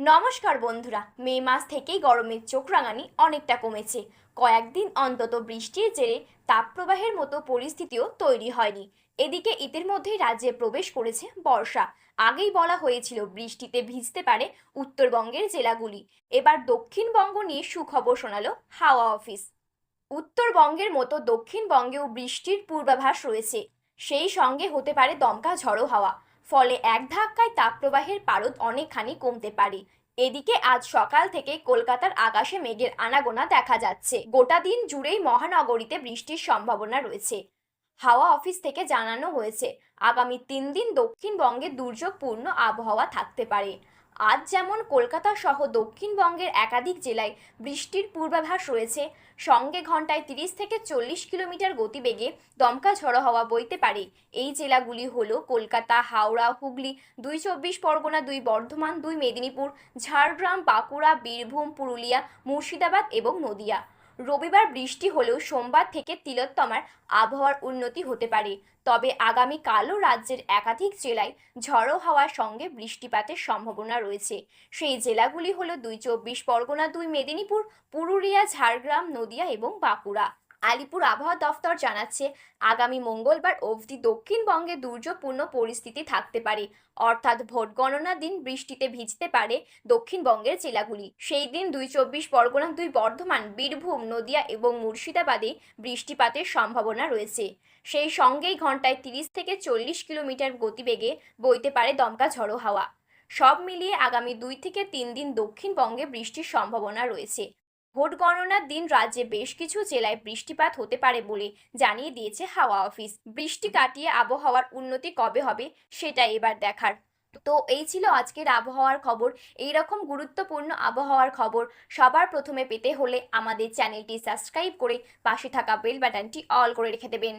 নমস্কার বন্ধুরা, মে মাস থেকেই গরমের চোখ রাঙানি অনেকটা কমেছে। কয়েকদিন অন্তত বৃষ্টির জেরে তাপপ্রবাহের মতো পরিস্থিতিও তৈরি হয়নি। এদিকে ইতির মধ্যেই রাজ্যে প্রবেশ করেছে বর্ষা। আগেই বলা হয়েছিল বৃষ্টিতে ভিজতে পারে উত্তরবঙ্গের জেলাগুলি। এবার দক্ষিণবঙ্গ নিয়ে সুখবর শোনালো হাওয়া অফিস। উত্তরবঙ্গের মতো দক্ষিণবঙ্গেও বৃষ্টির পূর্বাভাস রয়েছে। সেই সঙ্গে হতে পারে দমকা ঝড়ো হাওয়া। ফলে এক ধাক্কায় তাপপ্রবাহের পারদ অনেকখানি কমতে পারে। এদিকে আজ সকাল থেকে কলকাতার আকাশে মেঘের আনাগোনা দেখা যাচ্ছে। গোটা দিন জুড়েই মহানগরীতে বৃষ্টির সম্ভাবনা রয়েছে। হাওয়া অফিস থেকে জানানো হয়েছে, আগামী তিন দিন দক্ষিণবঙ্গে দুর্যোগপূর্ণ আবহাওয়া থাকতে পারে। আজ যেমন কলকাতা সহ দক্ষিণবঙ্গের একাধিক জেলায় বৃষ্টির পূর্বাভাস রয়েছে, সঙ্গে ঘন্টায় তিরিশ থেকে চল্লিশ কিলোমিটার গতিবেগে দমকা ঝড়ো হওয়া বইতে পারে। এই জেলাগুলি হল কলকাতা, হাওড়া, হুগলি, দুই চব্বিশ পরগনা, দুই বর্ধমান, দুই মেদিনীপুর, ঝাড়গ্রাম, বাঁকুড়া, বীরভূম, পুরুলিয়া, মুর্শিদাবাদ এবং নদিয়া। রবিবার বৃষ্টি হলেও সোমবার থেকে তিলোত্তমার আবহাওয়ার উন্নতি হতে পারে। তবে আগামী কালও রাজ্যের একাধিক জেলায় ঝড়ো হওয়ার সঙ্গে বৃষ্টিপাতের সম্ভাবনা রয়েছে। সেই জেলাগুলি হলো দুই চব্বিশ পরগনা, দুই মেদিনীপুর, পুরুলিয়া, ঝাড়গ্রাম, নদিয়া এবং বাঁকুড়া। আলিপুর আবহাওয়া দফতর জানাচ্ছে, আগামী মঙ্গলবার অবধি দক্ষিণবঙ্গে দুর্যোগপূর্ণ পরিস্থিতি থাকতে পারে। অর্থাৎ ভোট গণনার দিন বৃষ্টিতে ভিজতে পারে দক্ষিণবঙ্গের জেলাগুলি। সেই দিন দুই চব্বিশ পরগনা দুই বর্ধমান, বীরভূম, নদিয়া এবং মুর্শিদাবাদে বৃষ্টিপাতের সম্ভাবনা রয়েছে। সেই সঙ্গেই ঘন্টায় তিরিশ থেকে চল্লিশ কিলোমিটার গতিবেগে বইতে পারে দমকা ঝড়ো হাওয়া। সব মিলিয়ে আগামী দুই থেকে তিন দিন দক্ষিণবঙ্গে বৃষ্টির সম্ভাবনা রয়েছে। ভোট গণনার দিন রাজ্যে বেশ কিছু জেলায় বৃষ্টিপাত হতে পারে বলে জানিয়ে দিয়েছে হাওয়া অফিস। বৃষ্টি কাটিয়ে আবহাওয়ার উন্নতি কবে হবে সেটা এবার দেখার। তো এই ছিল আজকের আবহাওয়ার খবর। এই রকম গুরুত্বপূর্ণ আবহাওয়ার খবর সবার প্রথমে পেতে হলে আমাদের চ্যানেলটি সাবস্ক্রাইব করে পাশে থাকা বেল বাটনটি অল করে রেখে দেবেন।